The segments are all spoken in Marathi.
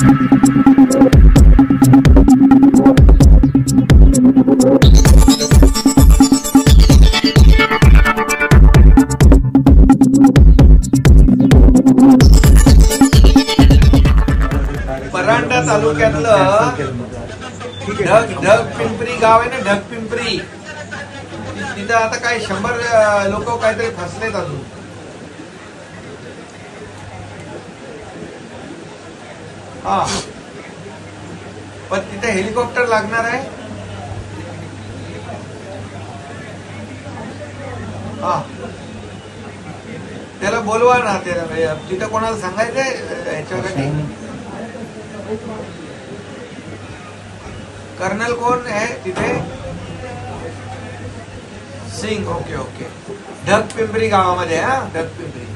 परांडा तालुक्यातलं ढग ढग पिंपरी गाव आहे ना ढग पिंपरी. तिथं आता काय शंभर लोक काहीतरी फसलेत अजून. हा. पण तिथे हेलिकॉप्टर लागणार आहे. हा. त्याला बोलवा ना त्याला तिथं कोणाला सांगायचंय ह्याच्यासाठी कर्नल कोण आहे तिथे? Singh okay okay. ढग पिंपरी गावामध्ये हा ढग पिंपरी.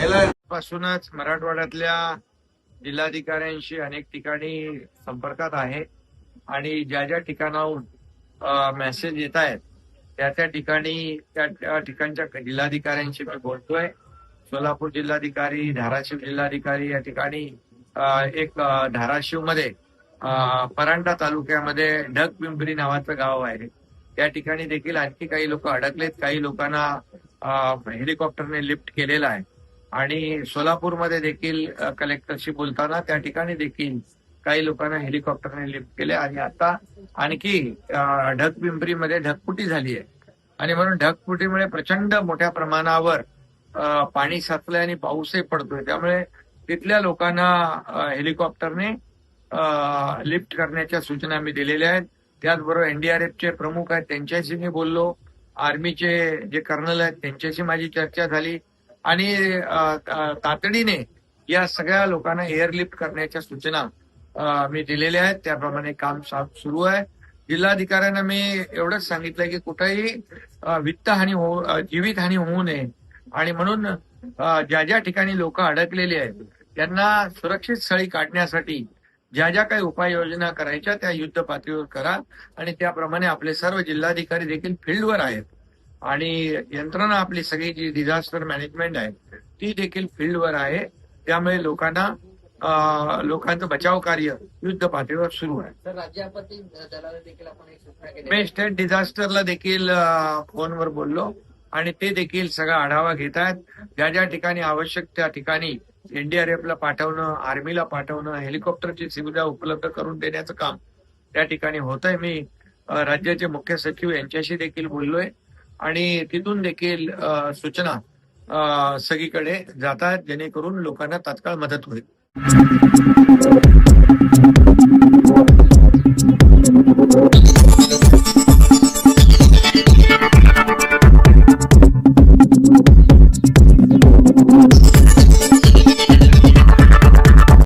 याला पासूनच मराठवाड्यातल्या जिल्हाधिकाऱ्यांशी अनेक ठिकाणी संपर्कात आहे. आणि ज्या ज्या ठिकाणाहून मेसेज येत आहेत त्या त्या ठिकाणी त्या ठिकाणच्या जिल्हाधिकाऱ्यांशी मी बोलतोय. सोलापूर जिल्हाधिकारी धाराशिव जिल्हाधिकारी या ठिकाणी एक धाराशिवमध्ये परांडा तालुक्यामध्ये ढग पिंपरी नावाचं गाव आहे. त्या ठिकाणी देखील आणखी काही लोक अडकलेत. काही लोकांना हेलिकॉप्टरने लिफ्ट केलेलं आहे. आणि सोलापूरमध्ये देखील कलेक्टरशी बोलताना त्या ठिकाणी देखील काही लोकांना हेलिकॉप्टरने लिफ्ट केले आणि आता आणखी अ, ढगपिंपरीमध्ये ढगफुटी झाली आहे. आणि म्हणून ढगफुटीमुळे प्रचंड मोठ्या प्रमाणावर पाणी साचलंय आणि पाऊसही पडतोय. त्यामुळे तिथल्या लोकांना हेलिकॉप्टरने लिफ्ट करण्याच्या सूचना मी दिलेल्या आहेत. त्याचबरोबर एनडीआरएफचे प्रमुख आहेत त्यांच्याशी मी बोललो. आर्मीचे जे कर्नल आहेत त्यांच्याशी माझी चर्चा झाली. आणि तातडीने या सगळ्या लोकांना एअरलिफ्ट करण्याच्या सूचना मी दिलेल्या आहेत. त्याप्रमाणे काम सुरू आहे. जिल्हाधिकाऱ्यांना मी एवढंच सांगितलं की कुठेही वित्तहानी होऊ जीवितहानी होऊ नये. आणि म्हणून ज्या ज्या ठिकाणी लोक अडकलेली आहेत त्यांना सुरक्षित स्थळी काढण्यासाठी ज्या ज्या काही उपाययोजना करायच्या त्या युद्ध पातळीवर करा. आणि त्याप्रमाणे आपले सर्व जिल्हाधिकारी देखील फील्डवर आहेत. आणि यंत्रणा आपली सगळी जी डिझास्टर मॅनेजमेंट आहे ती देखील फील्डवर आहे. त्यामुळे लोकांना लोकांचं बचाव कार्य युद्ध पातळीवर सुरू आहे. राज्य आपत्ती दलाला देखील आपण मी स्टेट डिझास्टरला देखील फोनवर बोललो आणि ते देखील सगळा आढावा घेत आहेत. ज्या ज्या ठिकाणी आवश्यक त्या ठिकाणी एनडीआरएफला पाठवणं आर्मीला पाठवणं हेलिकॉप्टरची सुविधा उपलब्ध करून देण्याचं काम त्या ठिकाणी होत आहे मी राज्याचे मुख्य सचिव यांच्याशी देखील बोललोय. आणि तिथून देखील अ, सूचना सगळीकडे जातात जेणेकरून लोकांना तात्काळ मदत होईल.